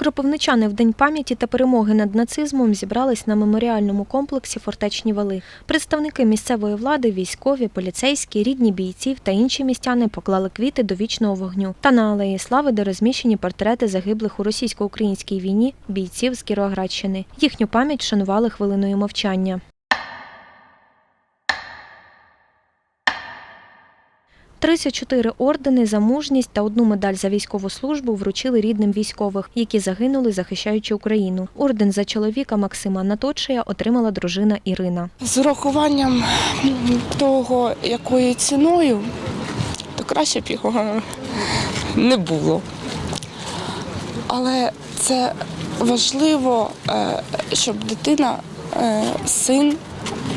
Кропивничани в День пам'яті та перемоги над нацизмом зібрались на меморіальному комплексі Фортечні вали. Представники місцевої влади, військові, поліцейські, рідні бійців та інші містяни поклали квіти до вічного вогню та на алеї слави, де розміщені портрети загиблих у російсько-українській війні бійців з Кіровоградщини. Їхню пам'ять вшанували хвилиною мовчання. 34 ордени за мужність та одну медаль за військову службу вручили рідним військових, які загинули, захищаючи Україну. Орден за чоловіка Максима Наточия отримала дружина Ірина. З урахуванням того, якою ціною, то краще б його не було. Але це важливо, е, щоб дитина, е, син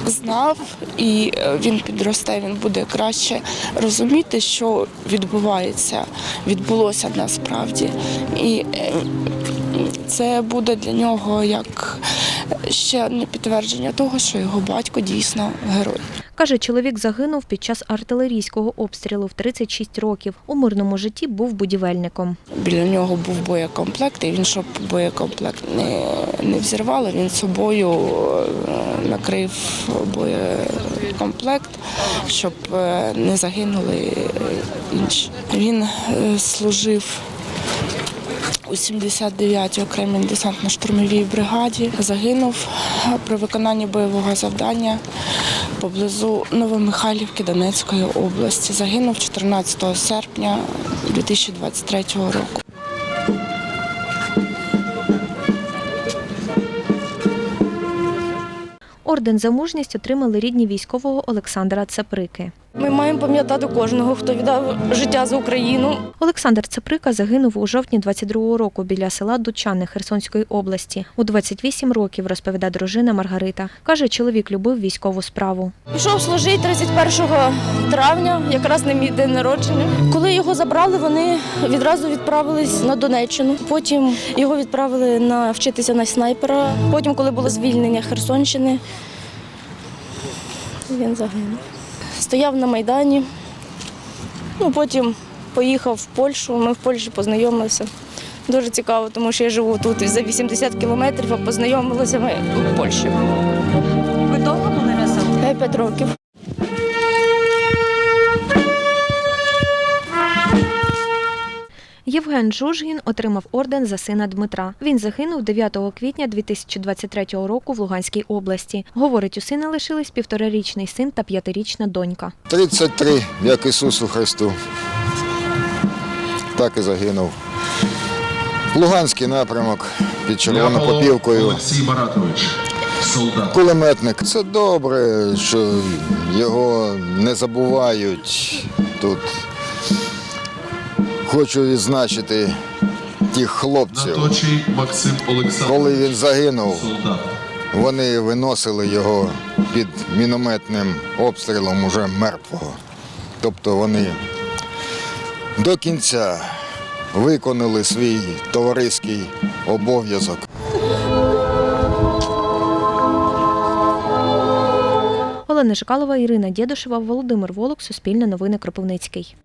знав і е, він підросте, він буде краще розуміти, що відбувається, відбулося насправді. І е, це буде для нього як ще одне підтвердження того, що його батько дійсно герой. Каже, чоловік загинув під час артилерійського обстрілу в 36 років. У мирному житті був будівельником. Біля нього був боєкомплект, і він, щоб боєкомплект не, не взірвало, він собою е, накрив боєкомплект, щоб е, не загинули е, інші. Він служив у 79-й окремій десантно-штурмовій бригаді. Загинув при виконанні бойового завдання поблизу Новомихайлівки Донецької області. Загинув 14 серпня 2023 року. Орден за мужність отримали рідні військового Олександра Цаприки. Ми маємо пам'ятати кожного, хто віддав життя за Україну. Олександр Цаприка загинув у жовтні 22-го року біля села Дучани Херсонської області. У 28 років, розповідає дружина Маргарита. Каже, чоловік любив військову справу. Пішов служити 31 травня, якраз на мій день народження. Коли його забрали, вони відразу відправились на Донеччину. Потім його відправили на вчитися на снайпера. Потім, коли було звільнення Херсонщини, він загинув. Стояв на Майдані. Ну, потім поїхав в Польщу. Ми в Польщі познайомилися. Дуже цікаво, тому що я живу тут за 80 кілометрів, а познайомилися ми в Польщі. Ви довго були разом? П'ять років. Євген Жужгін отримав орден за сина Дмитра. Він загинув 9 квітня 2023 року в Луганській області. Говорить, у сина лишились півторарічний син та п'ятирічна донька. 33, як Ісусу Христу. Так і загинув. Луганський напрямок під Червонопопівкою. Олексій Маратович, солдат. Кулеметник. Це добре, що його не забувають тут. Хочу відзначити тих хлопців. Коли він загинув, вони виносили його під мінометним обстрілом уже мертвого. Тобто вони до кінця виконали свій товариський обов'язок. Олена Жикалова, Ірина Дєдушева, Володимир Волок, Суспільне новини Кропивницький.